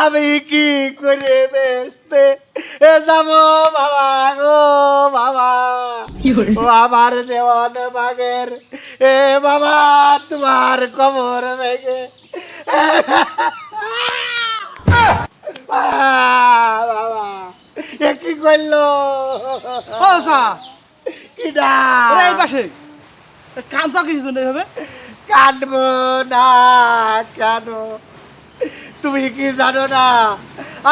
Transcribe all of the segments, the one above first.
আমি কি করে বেসতে এ যাব বাবা গো বাবা? ও আমার দেওয়ান বাগের এ বাবা তোমার কবর ভেঙে। বাবা এ কি করল? সা কিডা এই পাশে। কাঁচা কিছু নেই হবে কাঁদবো না কেন? তুমি কি জানো না?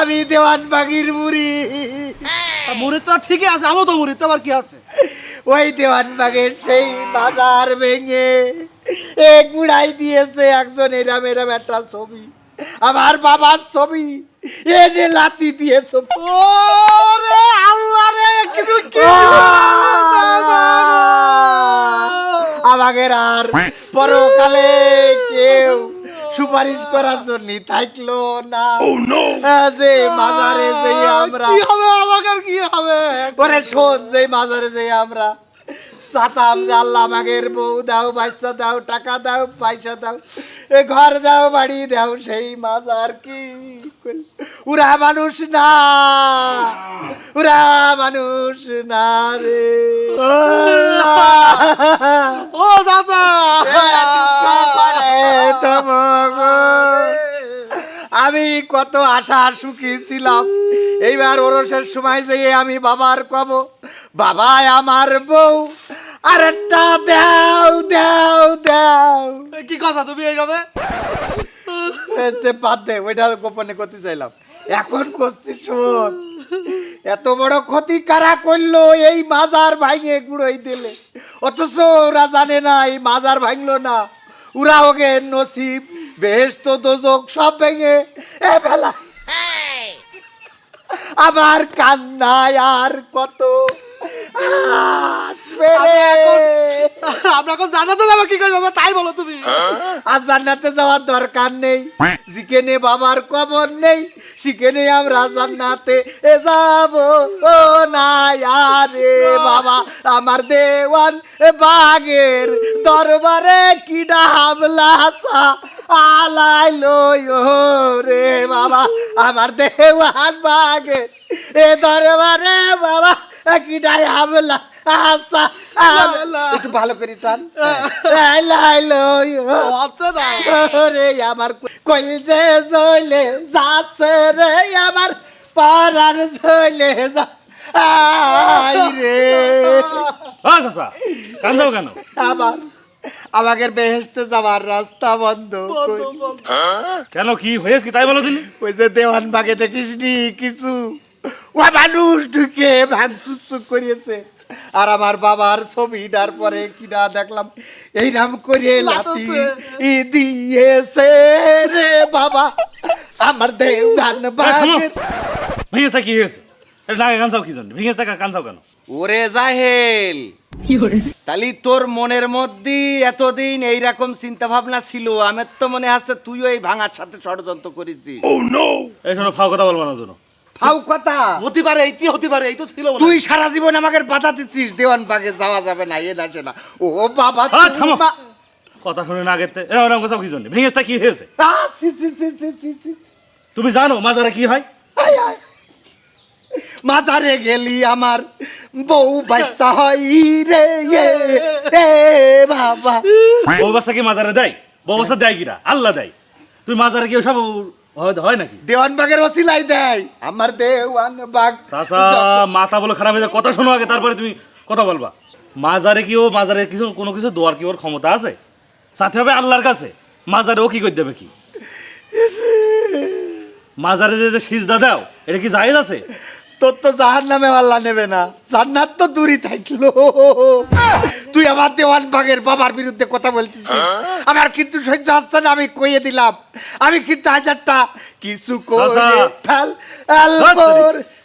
আমি দেওয়ান বাগির মুড়ি। মুড়ি তো ঠিকই আছে আমও তো মুড়ি তো আবার কি আছে? ওই দেওয়ান বাগের সেই বাজার ভেঙে এক গুড়াই দিয়েছে একজন এরাম এরাম একটা ছবি। আমার বাবার ছবি। এনে লাতি দিয়েছ। ওরে আল্লাহ রে কিন্তু কি আমাদের আর পরকালে কেউ সুপারিশ করার জন্য থাকল না। যে মাজারে যে আমরা কি হবে আমাকে কি হবে? ওরে শোন যে মাজারে যে আমরা সাতাম যে আল্লাহ আমাদের বউ দাও বাচ্চা দাও টাকা দাও পয়সা দাও এ ঘর দাও বাড়ি দাও সেই মাজার কি? উরা মানুষ না। মানুষ না রে। ও চাচা আমি কত আশা সুখী ছিলাম। এইবার ওরসের সময় যেয়ে আমি বাবার কব বাবাই আমার বউ। আরেকটা দাও দাও দাও। কি কথা তুমি এইভাবে? দে ওইটা গোপনে করতে চাইলাম। এখন করছি শোন। এত বড় ক্ষতি কারা করল? এই মাজার ভাঙে গুড়োই দিলে। অথচ ওরা জানে না এই মাজার ভাঙলো না। ওরা ওকে নসিব বেহেস্ত দোজক সব ভেঙে এ বেলা। আমার কান্নায় আর কত আমরা এখন জানাতে যাব কি করে যাব? তাই বলো তুমি। আর জান্নাতে যাওয়ার দরকার নেই। যেখানে বাবার কবর নেই। সেখানে আমরা জান্নাতে এ যাব। ও না আরে বাবা, আমার দেওয়ান বাগের দরবারে কি হামলা আলাইলো রে বাবা, আমার দেওয়ান বাগের এ দরবারে বাবা, কি হামলা আচ্ছা একটু ভালো করে টান। লাইলো আচ্ছা না। রে আমার কই যে জইলে যাচ্ছে রে আমার পাড়ার জইলে যা আই রে। হ্যাঁ কেন আমাকে বেহেস্তে যাওয়ার রাস্তা বন্ধ কেন কি হয়েছে কি তাই বলো তুমি? ওই যে দেওয়ান বাগে দেখিস নি কিছু? ও মানুষ ঢুকে ভাঙচুর করিয়েছে। আর আমার বাবার ছবিটার পরে কিনা দেখলাম। এই নাম করে লাতি ই দিয়েছে রে বাবা। আমার দেওয়ান বাগের ভেঙেছে কি হয়েছে এটা নাকে কানসাও কি জন্য? ভেঙেছে কানসাও কেন? ওরে জাহেল। তালি তোর মনের মধ্যে এতদিন এইরকম চিন্তা ভাবনা ছিল আমার তো মনে আছে তুইও এই ভাঙার সাথে ষড়যন্ত্র করেছিস। এই শোনো ফাও কথা বলব না জন্য ফাউ কথা। হতে পারে এইটি হতে পারে এই তো ছিল তুই সারা জীবন আমাকে বাধা দিচ্ছিস দেওয়ান বাগে যাওয়া যাবে না এ না সে না। ও বাবা কথা শুনে না এরকম কথা কি জন্য কি হয়েছে। তুমি জানো মাজারে কি হয়। মাজারে গেলি আমার বউ বাচ্চা হয় রে বাবা। বউ বাচ্চা কি মাজারে দেয়? বউ বাচ্চা দেয় কিনা আল্লাহ দেয়। তুই মাজারে কি সব হয়- হয় নাকি? দেওয়ান বাগের ওসিলাই দেয় আমার দেওয়ান বাগ চাচা মাথা বলে খারাপ হয়ে যায়। কথা শোনো আগে তারপরে তুমি কথা বলবা। মাজারে কি ও মাজারে কিছু কোনো কিছু দোয়ার কি ওর ক্ষমতা আছে? সাথে হবে আল্লাহর কাছে। মাজারে ও কি করে দেবে কি? মাজারে যে যে সিজদা দাও এটা কি জায়েজ আছে? তোর তো জাহান নামে আল্লাহ নেবে না। জান্নাত তো দূরই থাকল। তুই আমার দেওয়ান বাগের বাবার বিরুদ্ধে কথা বলছিস আমার কিন্তু সহ্য হচ্ছে না আমি কইয়ে দিলাম। আমি কিন্তু হাজারটা কিছু করে ফেল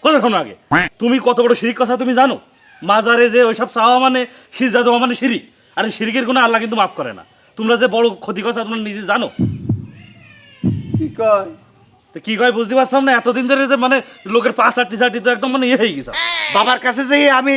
কথা শোনো আগে। তুমি কত বড় শিরিক কথা তুমি জানো? মাজারে যে ওইসব চাওয়া মানে সিজদা দেওয়া মানে শিরিক। আর শিরিকের কোনো আল্লাহ কিন্তু মাফ করে না। তোমরা যে বড় ক্ষতি কথা তোমরা নিজে জানো? কি কয়? তো কি কয় বুঝতে পারছিলাম না এতদিন ধরে যে মানে লোকের পাঁচ আটটি চারটি তো একদম মানে ইয়ে হয়ে গেছে। বাবার কাছে যে আমি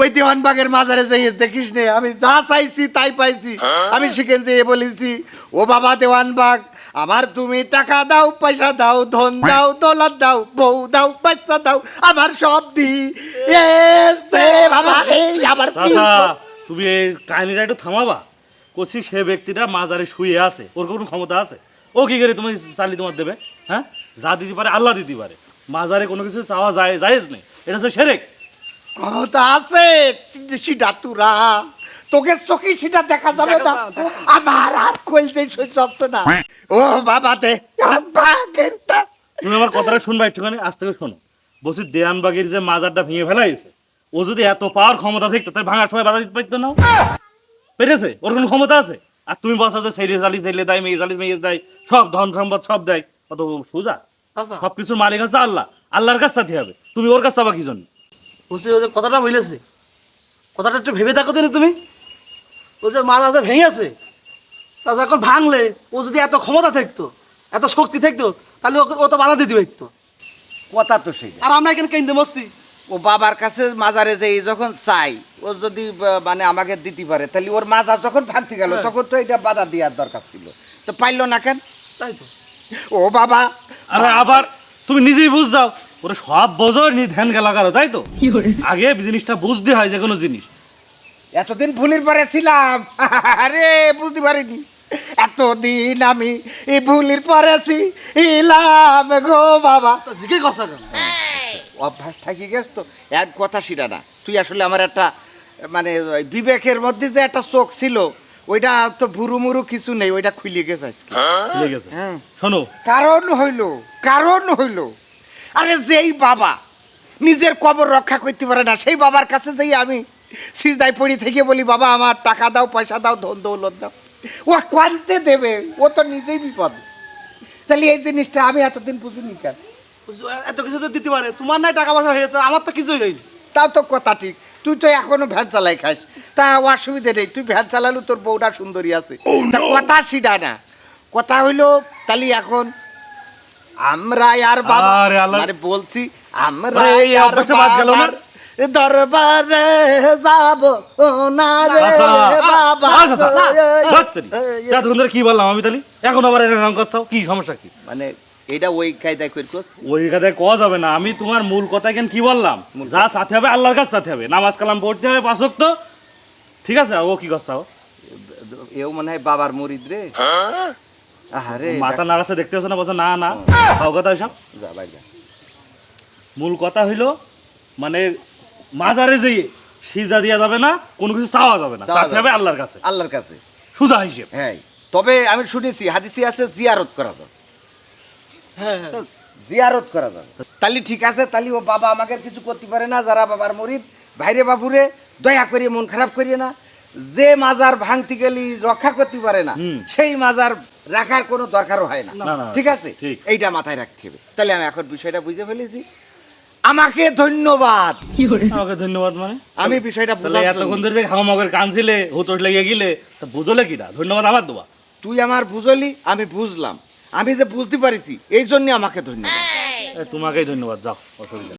ওই দেওয়ানবাগের মাজারে যাই দেখিস নে আমি যা চাইছি তাই পাইছি। আমি সেখানে যেয়ে বলেছি ও বাবা দেওয়ানবাগ আমার তুমি টাকা দাও পয়সা দাও ধন দাও দৌলত দাও বউ দাও বাচ্চা দাও আমার সব দি বাবা। রে আমার কি তুমি এই কাহিনীটা একটু থামাবা? কষি সে ব্যক্তিটা মাজারে শুয়ে আছে ওর কোনো ক্ষমতা আছে। ও কি করে তুমি চালি তোমার দেবে? হ্যাঁ? যা দিতে পারে আল্লাহ দিতে পারে। মাজারে কোনো কিছু চাওয়া যায় জায়েজ নেই। এটা তো সেরেক। ক্ষমতা আছে সেটা তুরা। তোকে চোখে সেটা দেখা যাবে না। আমার আর কইতে সহ্য হচ্ছে না। ও বাবা দে তুমি আমার কথাটা শুনবা একটুখানি আজ থেকে শোনো। বলছি দেয়ানবাগের যে মাজারটা ভেঙে ফেলাইছে ও যদি এত পাওয়ার ক্ষমতা থাকতো তাই ভাঙার সময় বাধা দিতে পারতো না? পেরেছে? ওর কোনো ক্ষমতা আছে? আর তুমি বসা যে সেইরে জালি সেইলে দেয় মেয়ে জালি মেয়ে দেয় সব ধন সম্পদ সব দেয়। কত সোজা? আচ্ছা। সব কিছুর মালিক আছে আল্লাহ। আল্লাহর কাছ সাথে হবে। তুমি ওর কাছ কি জন্য? কথাটা কথাটা একটু ভেবে তো তুমি। ও যে মা দাদা ভেঙে আছে। তা এখন ভাঙলে ও যদি এত ক্ষমতা থাকতো এত শক্তি থাকতো তাহলে ওকে ও তো বাধা দিতে পারতো। কথা তো সেই। আর আমরা এখানে কেন্দ্রে মরছি ও বাবার কাছে মাজারে যে যখন চাই ও যদি মানে আমাকে দিতে পারে তাহলে ওর মাজার যখন ভাঙতে গেল তখন তো এটা বাধা দেওয়ার দরকার ছিল। তো পাইলো না কেন? তাই তো। ও বাবা। আরে আবার তুমি নিজেই বুঝ যাও ওরা সব বোঝো নি ধ্যান গেলা কারও তাই তো? আগে জিনিসটা বুঝতে হয় যে কোনো জিনিস। এতদিন ভুলের পরে ছিলাম। আরে বুঝতে পারিনি। এতদিন আমি এই ভুলের পরেছি ইলাম গো বাবা। করছে কেন? অভ্যাস থাকি গেছ তো এক কথা সেটা না। তুই আসলে আমার একটা মানে ওই বিবেকের মধ্যে যে একটা চোখ ছিল ওইটা তো ভুরু মুরু কিছু নেই ওইটা খুলে গেছে আজকে। ঠিক আছে হ্যাঁ। শোনো। কারণ হইল কারণ হইল আরে যেই বাবা নিজের কবর রক্ষা করতে পারে না সেই বাবার কাছে যেই আমি সিজদায় পড়ি থেকে বলি বাবা আমার টাকা দাও পয়সা দাও ধন দৌলত দাও। ও কোয়ান্তে দেবে ও তো নিজেই বিপদ। তাহলে এই জিনিসটা আমি এতদিন বুঝিনি কেন? এত কিছু তো দিতে পারে। তোমার নাই টাকা পয়সা হয়েছে আমার তো কিছুই হয়নি। তাও তো কথা ঠিক। তুই তো এখনও ভ্যান চালাই খাস। তা অসুবিধে নেই। তুই ভ্যান চালালু তোর বউটা সুন্দরী আছে। তা কথা সিডা না। কথা হইল তাহলে এখন আমরা আর বাবা আরে মানে বলছি আমরা আর দরবারে যাব না রে আচ্ছা, বাবা। আচ্ছা, আচ্ছা, ধরে কি বললাম আমি তাহলে? এখন আবার এটা রং করছাও কি সমস্যা কি? মানে এটা ওই কায়দায় ওই কথায় কওয়া যাবে না। আমি তোমার মূল কথা কেন কি বললাম? যা সাথে হবে আল্লাহর কাছে সাথে হবে। নামাজ কালাম পড়তে হবে পাঁচক তো ঠিক আছে ও কি করছাও এও মনে হয় বাবার মরিদ রে। আহারে মাথা নাড়াচ্ছে দেখতে হচ্ছে না বলছে না না তাও কথা সব যা বাইরে যা। মূল কথা হইল মানে মাজারে যেয়ে সিজা দেওয়া যাবে না কোনো কিছু চাওয়া যাবে না। চাওয়া যাবে হবে আল্লাহর কাছে। আল্লাহর কাছে। সুজা হিসেব। হ্যাঁ। তবে আমি শুনেছি হাদিসি আছে জিয়ারত করা যাবে। হ্যাঁ হ্যাঁ। জিয়ারত করা যাবে। তাহলে ঠিক আছে তাহলে ও বাবা আমাকে কিছু করতে পারে না যারা বাবার মরিদ ভাইরে বাবুরে দয়া করিয়ে মন খারাপ করিয়ে না। যে মাজার ভাঙতে গেলি রক্ষা করতে পারে না সেই মাজার রাখার কোনো দরকারও হয় না। ঠিক আছে? এইটা মাথায় রাখতে হবে। তাহলে আমি এখন বিষয়টা বুঝে ফেলেছি। আমাকে ধন্যবাদ। আমাকে ধন্যবাদ মানে? আমি বিষয়টা বুঝার এতক্ষণ ধরে হামামগের কানছিলে হুতোষ লেগে গেলে তা বুঝলে কিনা ধন্যবাদ আমার দেবা তুই আমার বুঝলি আমি বুঝলাম। আমি যে বুঝতে পারিছি এই জন্য আমাকে ধন্যবাদ। এ, তোমাকেই ধন্যবাদ যাও অসুবিধা।